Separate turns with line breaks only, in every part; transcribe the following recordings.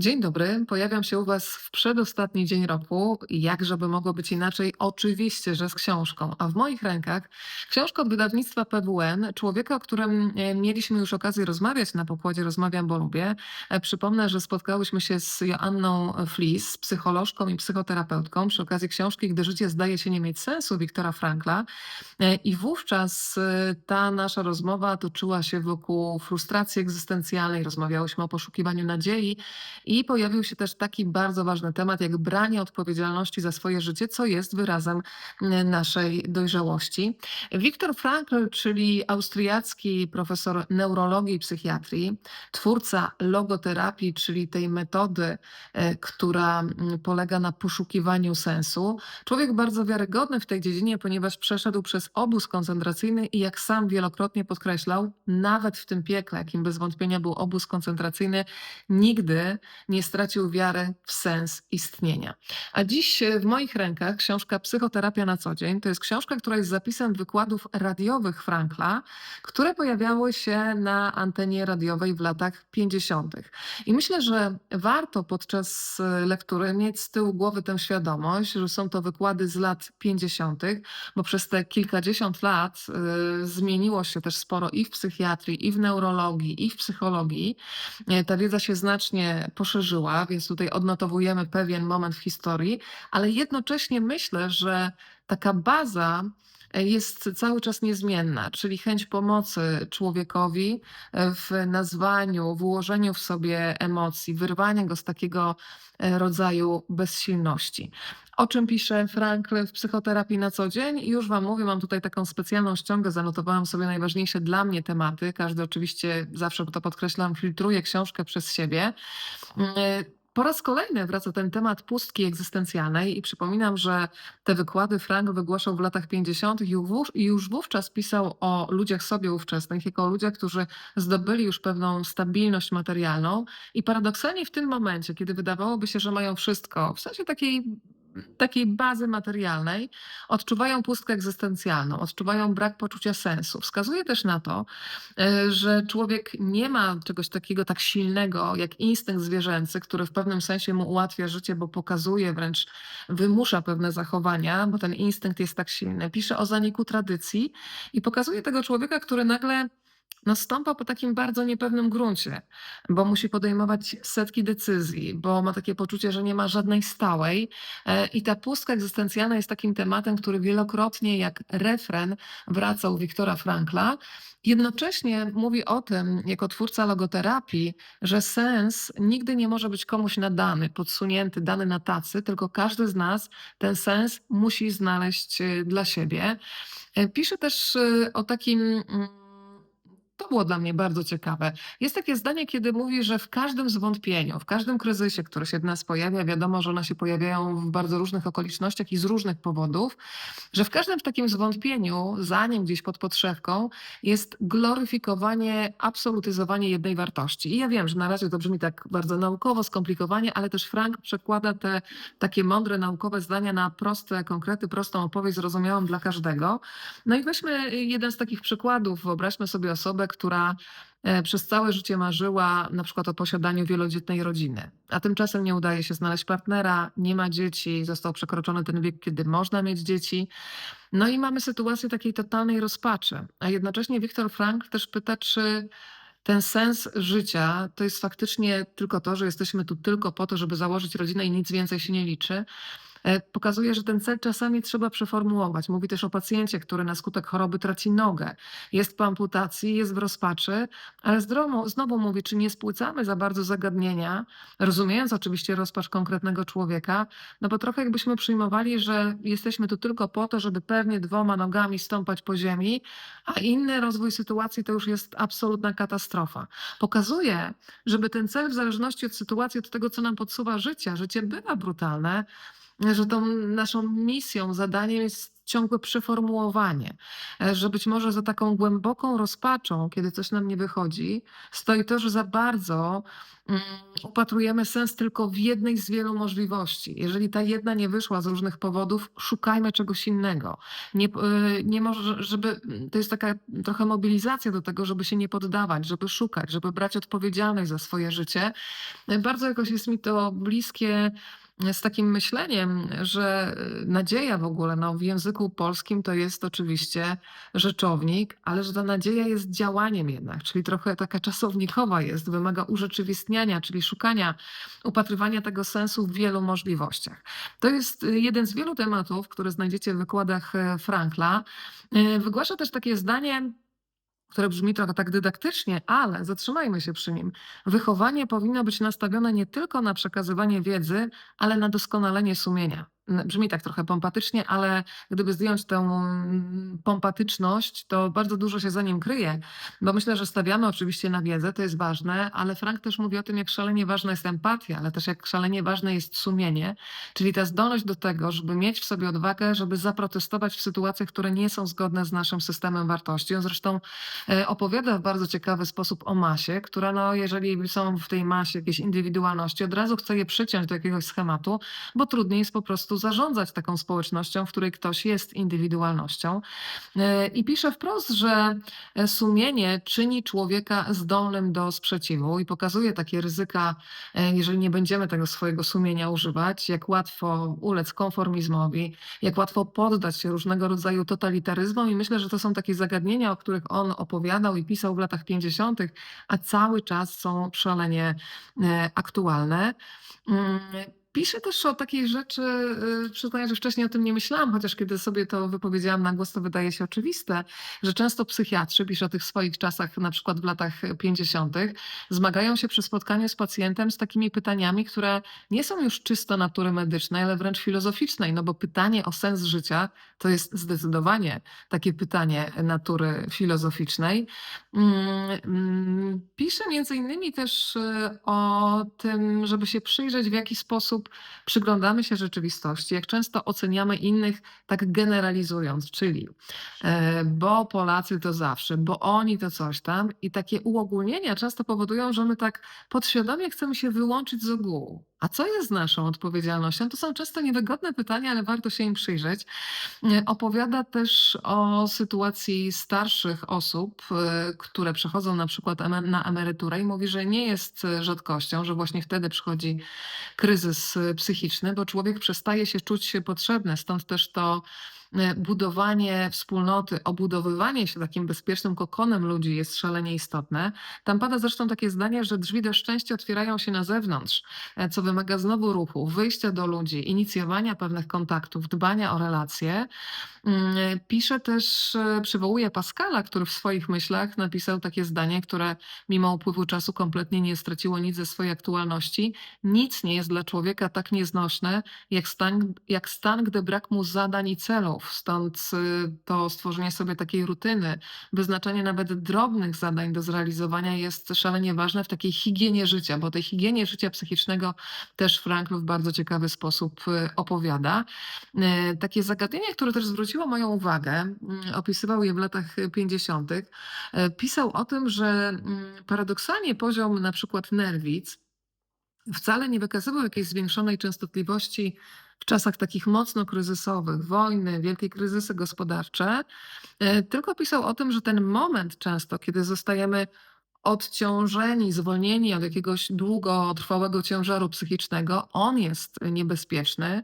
Dzień dobry, pojawiam się u Was w przedostatni dzień roku. Jakżeby mogło być inaczej? Oczywiście, że z książką. A w moich rękach książka od wydawnictwa PWN, człowieka, o którym e, mieliśmy już okazję rozmawiać na pokładzie Rozmawiam, bo lubię. E, Przypomnę, że spotkałyśmy się z Joanną Flis, psycholożką i psychoterapeutką przy okazji książki Gdy życie zdaje się nie mieć sensu Wiktora Frankla. E, I wówczas ta nasza rozmowa toczyła się wokół frustracji egzystencjalnej, rozmawiałyśmy o poszukiwaniu nadziei i pojawił się też taki bardzo ważny temat, jak branie odpowiedzialności za swoje życie, co jest wyrazem mm, naszej dojrzałości. Viktor Frankl, czyli austriacki profesor neurologii i psychiatrii, twórca logoterapii, czyli tej metody, e, która polega na poszukiwaniu sensu. Człowiek bardzo wiarygodny w tej dziedzinie, ponieważ przeszedł przez obóz koncentracyjny i jak sam wielokrotnie podkreślał, nawet w tym piekle, jakim bez wątpienia był obóz koncentracyjny, nigdy nie stracił wiary w sens istnienia. A dziś e, w moich rękach książka Psychoterapia na co dzień. To jest książka, która jest zapisem wykładów radiowych Frankla, które pojawiały się na antenie radiowej w latach 50. I myślę, że warto podczas e, lektury mieć z tyłu głowy tę świadomość, że są to wykłady z lat 50., bo przez te kilkadziesiąt lat y, zmieniło się też sporo i w psychiatrii, i w neurologii, i w psychologii. Ta wiedza się znacznie poszerzyła, więc tutaj odnotowujemy pewien moment w historii, ale jednocześnie myślę, że taka baza e, jest cały czas niezmienna, czyli chęć pomocy człowiekowi e, w nazwaniu, w ułożeniu w sobie emocji, wyrwania go z takiego e, rodzaju bezsilności. O czym pisze Frankl w psychoterapii na co dzień? I już Wam mówię, mam tutaj taką specjalną ściągę, zanotowałam sobie najważniejsze dla mnie tematy. Każdy oczywiście, zawsze to podkreślam, filtruje książkę przez siebie. Po raz kolejny wraca ten temat pustki egzystencjalnej i przypominam, że te wykłady Frank wygłaszał w latach 50. i wów- i już wówczas pisał o ludziach sobie ówczesnych, jako o ludziach, którzy zdobyli już pewną stabilność materialną i paradoksalnie w tym momencie, kiedy wydawałoby się, że mają wszystko, w sensie takiej takiej bazy materialnej, odczuwają pustkę egzystencjalną, odczuwają brak poczucia sensu. Wskazuje też na to, e, że człowiek nie ma czegoś takiego tak silnego jak instynkt zwierzęcy, który w pewnym sensie mu ułatwia życie, bo pokazuje, wręcz wymusza pewne zachowania, bo ten instynkt jest tak silny. Pisze o zaniku tradycji i pokazuje tego człowieka, który nagle no, stąpa po takim bardzo niepewnym gruncie, bo musi podejmować setki decyzji, bo ma takie poczucie, że nie ma żadnej stałej. E, I ta pustka egzystencjalna jest takim tematem, który wielokrotnie jak refren wraca u Wiktora Frankla. Jednocześnie mówi o tym, jako twórca logoterapii, że sens nigdy nie może być komuś nadany, podsunięty, dany na tacy, tylko każdy z nas ten sens musi znaleźć e, dla siebie. E, Pisze też o takim. To było dla mnie bardzo ciekawe. Jest takie zdanie, kiedy mówi, że w każdym zwątpieniu, w każdym kryzysie, który się w nas pojawia, wiadomo, że one się pojawiają w bardzo różnych okolicznościach i z różnych powodów, że w każdym takim zwątpieniu, za nim gdzieś pod podszewką, jest gloryfikowanie, absolutyzowanie jednej wartości. I ja wiem, że na razie to brzmi tak bardzo naukowo, skomplikowanie, ale też Frank przekłada te takie mądre, naukowe zdania na proste konkrety, prostą opowieść zrozumiałą dla każdego. No i weźmy jeden z takich przykładów. Wyobraźmy sobie osobę, która e, przez całe życie marzyła na przykład o posiadaniu wielodzietnej rodziny, a tymczasem nie udaje się znaleźć partnera, nie ma dzieci, został przekroczony ten wiek, kiedy można mieć dzieci. No i mamy sytuację takiej totalnej rozpaczy. A jednocześnie Viktor Frankl też pyta, czy ten sens życia to jest faktycznie tylko to, że jesteśmy tu tylko po to, żeby założyć rodzinę i nic więcej się nie liczy. E, Pokazuje, że ten cel czasami trzeba przeformułować. Mówi też o pacjencie, który na skutek choroby traci nogę. Jest po amputacji, jest w rozpaczy, ale znowu, znowu mówi, czy nie spłycamy za bardzo zagadnienia, rozumiejąc oczywiście rozpacz konkretnego człowieka, no bo trochę jakbyśmy przyjmowali, że jesteśmy tu tylko po to, żeby pewnie dwoma nogami stąpać po ziemi, a inny rozwój sytuacji to już jest absolutna katastrofa. Pokazuje, żeby ten cel w zależności od sytuacji, od tego, co nam podsuwa życia, życie bywa brutalne, że tą naszą misją, zadaniem jest ciągłe przeformułowanie, e, że być może za taką głęboką rozpaczą, kiedy coś nam nie wychodzi, stoi to, że za bardzo mm, upatrujemy sens tylko w jednej z wielu możliwości. Jeżeli ta jedna nie wyszła z różnych powodów, szukajmy czegoś innego. Nie, y, nie może, żeby, to jest taka trochę mobilizacja do tego, żeby się nie poddawać, żeby szukać, żeby brać odpowiedzialność za swoje życie. E, Bardzo jakoś jest mi to bliskie e, z takim myśleniem, że e, nadzieja w ogóle no, w języku polskim to jest oczywiście rzeczownik, ale że ta nadzieja jest działaniem jednak, czyli trochę taka czasownikowa jest, wymaga urzeczywistniania, czyli szukania, upatrywania tego sensu w wielu możliwościach. To jest e, jeden z wielu tematów, które znajdziecie w wykładach e, Frankla. Wygłasza też takie zdanie, które brzmi trochę tak dydaktycznie, ale zatrzymajmy się przy nim. Wychowanie powinno być nastawione nie tylko na przekazywanie wiedzy, ale na doskonalenie sumienia. Brzmi tak trochę pompatycznie, ale gdyby zdjąć tę mm, pompatyczność, to bardzo dużo się za nim kryje, bo myślę, że stawiamy oczywiście na wiedzę, to jest ważne, ale Frank też mówi o tym, jak szalenie ważna jest empatia, ale też jak szalenie ważne jest sumienie, czyli ta zdolność do tego, żeby mieć w sobie odwagę, żeby zaprotestować w sytuacjach, które nie są zgodne z naszym systemem wartości. On zresztą e, opowiada w bardzo ciekawy sposób o masie, która no, jeżeli są w tej masie jakieś indywidualności, od razu chce je przyciąć do jakiegoś schematu, bo trudniej jest po prostu zarządzać taką społecznością, w której ktoś jest indywidualnością. E, I pisze wprost, że e, sumienie czyni człowieka zdolnym do sprzeciwu i pokazuje takie ryzyka, e, jeżeli nie będziemy tego swojego sumienia używać, jak łatwo ulec konformizmowi, jak łatwo poddać się różnego rodzaju totalitaryzmom i myślę, że to są takie zagadnienia, o których on opowiadał i pisał w latach 50., a cały czas są szalenie aktualne. Pisze też o takiej rzeczy, y, przyznaję, że wcześniej o tym nie myślałam, chociaż kiedy sobie to wypowiedziałam na głos, to wydaje się oczywiste, że często psychiatrzy, pisze o tych swoich czasach, na przykład w latach 50., zmagają się przy spotkaniu z pacjentem z takimi pytaniami, które nie są już czysto natury medycznej, ale wręcz filozoficznej, no bo pytanie o sens życia to jest zdecydowanie takie pytanie natury filozoficznej. Mm, mm, Pisze między innymi też y, o tym, żeby się przyjrzeć, w jaki sposób przyglądamy się rzeczywistości, jak często oceniamy innych tak generalizując, czyli e, bo Polacy to zawsze, bo oni to coś tam i takie uogólnienia często powodują, że my tak podświadomie chcemy się wyłączyć z ogółu. A co jest naszą odpowiedzialnością? To są często niewygodne pytania, ale warto się im przyjrzeć. Opowiada też o sytuacji starszych osób, e, które przechodzą na przykład na emeryturę i mówi, że nie jest rzadkością, że właśnie wtedy przychodzi kryzys psychiczny, bo człowiek przestaje się czuć się potrzebny. Stąd też to budowanie wspólnoty, obudowywanie się takim bezpiecznym kokonem ludzi jest szalenie istotne. Tam pada zresztą takie zdanie, że drzwi do szczęścia otwierają się na zewnątrz, e, co wymaga znowu ruchu, wyjścia do ludzi, inicjowania pewnych kontaktów, dbania o relacje. Mm, Pisze też, e, przywołuje Pascala, który w swoich myślach napisał takie zdanie, które mimo upływu czasu kompletnie nie straciło nic ze swojej aktualności. Nic nie jest dla człowieka tak nieznośne, jak stan, jak stan, gdy brak mu zadań i celów. Stąd y, to stworzenie sobie takiej rutyny, wyznaczenie nawet drobnych zadań do zrealizowania jest szalenie ważne w takiej higienie życia, bo tej higienie życia psychicznego też Frankl w bardzo ciekawy sposób y, opowiada. E, Takie zagadnienie, które też zwróciło moją uwagę, mm, opisywał je w latach 50., e, pisał o tym, że mm, paradoksalnie poziom na przykład nerwic wcale nie wykazywał jakiejś zwiększonej częstotliwości w czasach takich mocno kryzysowych, wojny, wielkie kryzysy gospodarcze, e, tylko pisał o tym, że ten moment często, kiedy zostajemy odciążeni, zwolnieni od jakiegoś długotrwałego ciężaru psychicznego, on jest niebezpieczny,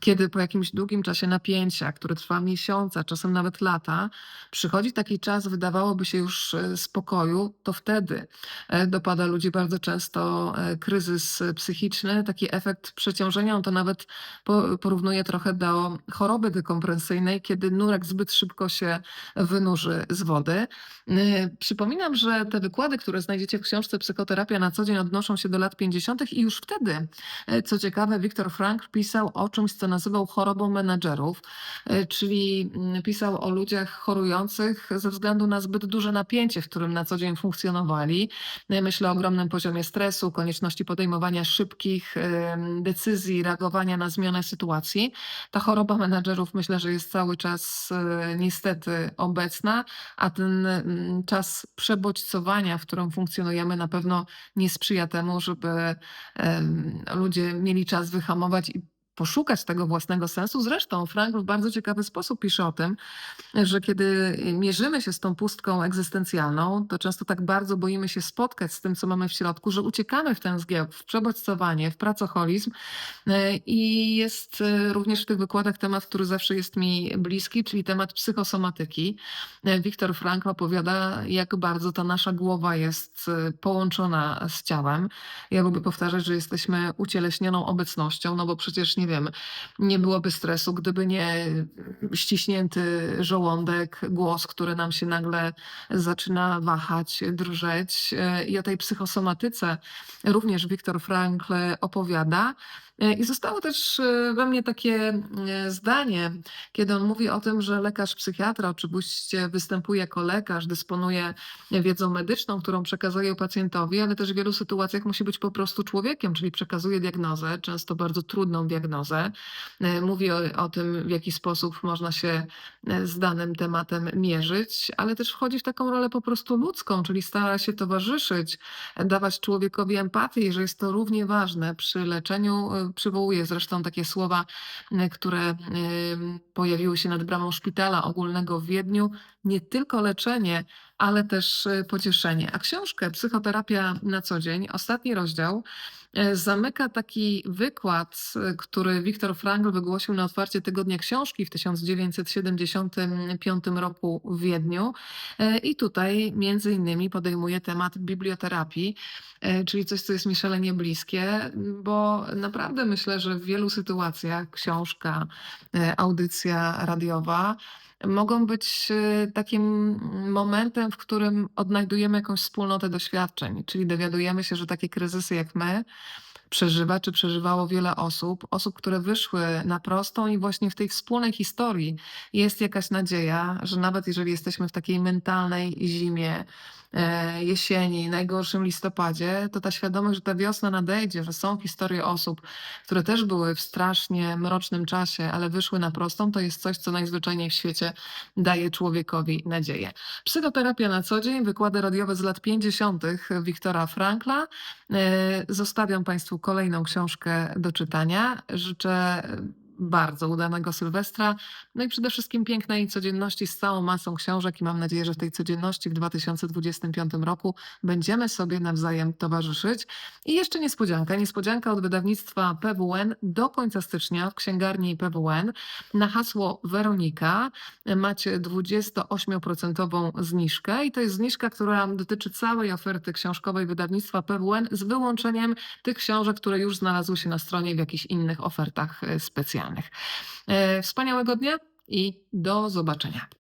kiedy po jakimś długim czasie napięcia, który trwa miesiące, a czasem nawet lata, przychodzi taki czas, wydawałoby się już e, spokoju, to wtedy e, dopada ludzi bardzo często e, kryzys psychiczny. Taki efekt przeciążenia, on to nawet po- porównuje trochę do choroby dekompresyjnej, kiedy nurek zbyt szybko się wynurzy z wody. Przypominam, że te wykłady, które znajdziecie w książce Psychoterapia na co dzień odnoszą się do lat 50. i już wtedy, co ciekawe, Viktor Frankl pisał o czymś, co to nazywał chorobą menedżerów, e, czyli mm, pisał o ludziach chorujących ze względu na zbyt duże napięcie, w którym na co dzień funkcjonowali. E, Myślę o ogromnym poziomie stresu, konieczności podejmowania szybkich em, decyzji, reagowania na zmianę sytuacji. Ta choroba menedżerów myślę, że jest cały czas e, niestety obecna, a ten mm, czas przebodźcowania, w którym funkcjonujemy, na pewno nie sprzyja temu, żeby ludzie mieli czas wyhamować i poszukać tego własnego sensu. Zresztą Frankl w bardzo ciekawy sposób pisze o tym, że kiedy mierzymy się z tą pustką egzystencjalną, to często tak bardzo boimy się spotkać z tym, co mamy w środku, że uciekamy w ten zgiełk, w przebodźcowanie, w pracoholizm. E, I jest e, również w tych wykładach temat, który zawsze jest mi bliski, czyli temat psychosomatyki. E, Wiktor Frankl opowiada, jak bardzo ta nasza głowa jest e, połączona z ciałem. Ja lubię powtarzać, że jesteśmy ucieleśnioną obecnością, no bo przecież nie wiem, nie byłoby stresu, gdyby nie ściśnięty żołądek, głos, który nam się nagle zaczyna wahać, drżeć. E, I o tej psychosomatyce również Wiktor Frankl opowiada. E, I zostało też e, we mnie takie e, zdanie, kiedy on mówi o tym, że lekarz psychiatra oczywiście występuje jako lekarz, dysponuje wiedzą medyczną, którą przekazuje pacjentowi, ale też w wielu sytuacjach musi być po prostu człowiekiem, czyli przekazuje diagnozę, często bardzo trudną diagnozę. Mówi o, o tym, w jaki sposób można się z danym tematem mierzyć, ale też wchodzi w taką rolę po prostu ludzką, czyli stara się towarzyszyć, dawać człowiekowi empatię, że jest to równie ważne przy leczeniu. E, Przywołuje zresztą takie słowa, e, które em, pojawiły się nad bramą szpitala ogólnego w Wiedniu. Nie tylko leczenie, ale też e, pocieszenie. A książkę Psychoterapia na co dzień, ostatni rozdział, e, zamyka taki wykład, e, który Viktor Frankl wygłosił na otwarcie Tygodnia Książki w 1975 roku w Wiedniu. E, I tutaj między innymi podejmuje temat biblioterapii, e, czyli coś, co jest mi szalenie bliskie, bo naprawdę myślę, że w wielu sytuacjach książka, e, audycja radiowa mogą być e, takim momentem, w którym odnajdujemy jakąś wspólnotę doświadczeń, czyli dowiadujemy się, że takie kryzysy jak my przeżywa czy przeżywało wiele osób, osób, które wyszły na prostą i właśnie w tej wspólnej historii jest jakaś nadzieja, że nawet jeżeli jesteśmy w takiej mentalnej zimie, jesieni, najgorszym listopadzie, to ta świadomość, że ta wiosna nadejdzie, że są historie osób, które też były w strasznie mrocznym czasie, ale wyszły na prostą, to jest coś, co najzwyczajniej w świecie daje człowiekowi nadzieję. Psychoterapia na co dzień, wykłady radiowe z lat 50. Wiktora Frankla. E, Zostawiam Państwu kolejną książkę do czytania. Życzę e, bardzo udanego Sylwestra, no i przede wszystkim pięknej codzienności z całą masą książek i mam nadzieję, że w tej codzienności w 2025 roku będziemy sobie nawzajem towarzyszyć. I jeszcze niespodzianka, niespodzianka od wydawnictwa PWN do końca stycznia w księgarni PWN na hasło Weronika macie 28% zniżkę i to jest zniżka, która dotyczy całej oferty książkowej wydawnictwa PWN z wyłączeniem tych książek, które już znalazły się na stronie w jakichś innych ofertach e, E, Wspaniałego dnia i do zobaczenia.